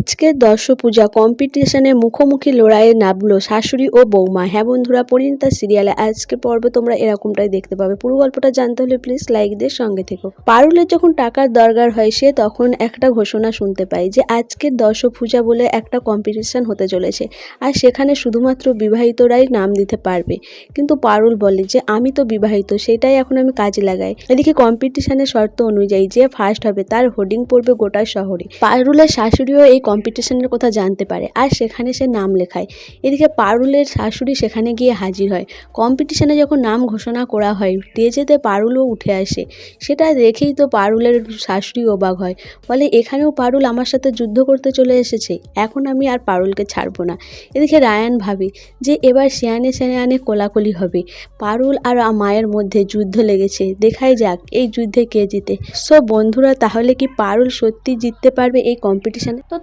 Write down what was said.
আজকের দর্শপূজা কম্পিটিশনে মুখোমুখি লড়াইয়ে নামলো শাশুড়ি ও বৌমা। হ্যাঁ বন্ধুরা, পরিণীতা সিরিয়ালে আজকের পর্বে তোমরা এরকমটাই দেখতে পাবে। পুরো গল্পটা জানতে হলে প্লিজ লাইক দিয়ে সঙ্গে থেকো। পারুলের যখন টাকার দরকার হয়, সে তখন একটা ঘোষণা শুনতে পায় যে আজকের দর্শপূজা বলে একটা কম্পিটিশন হতে চলেছে আর সেখানে শুধুমাত্র বিবাহিতরাই নাম দিতে পারবে। কিন্তু পারুল বলে যে, আমি তো বিবাহিত, সেটাই এখন আমি কাজে লাগাই। এদিকে কম্পিটিশনের শর্ত অনুযায়ী যে ফার্স্ট হবে, তার হোর্ডিং পড়বে গোটা শহরে। পারুলের শাশুড়িও এই কম্পিটিশনের কথা জানতে পারে। আর সেখানে সে নাম লেখায়। এদিকে পারুলের শাশুড়ি সেখানে গিয়ে হাজির হয়। কম্পিটিশনে যখন নাম ঘোষণা করা হয় স্টেজেতে পারুলও উঠে আসে। সেটা দেখেই তো পারুলের শাশুড়ি অবাক হয়। বলে, এখানেও পারুল আমার সাথে যুদ্ধ করতে চলে এসেছে। এখন আমি আর পারুলকে ছাড়বো না। এদিকে রায়ান ভাবি যে, এবার শিয়ানে শিয়ানে কোলাকুলি হবে। পারুল আর মায়ের মধ্যে যুদ্ধ লেগেছে। দেখাই যাক, এই যুদ্ধে কে জিতে? সো, বন্ধুরা, তাহলে কি পারুল সত্যি জিততে পারবে এই কম্পিটিশনে তো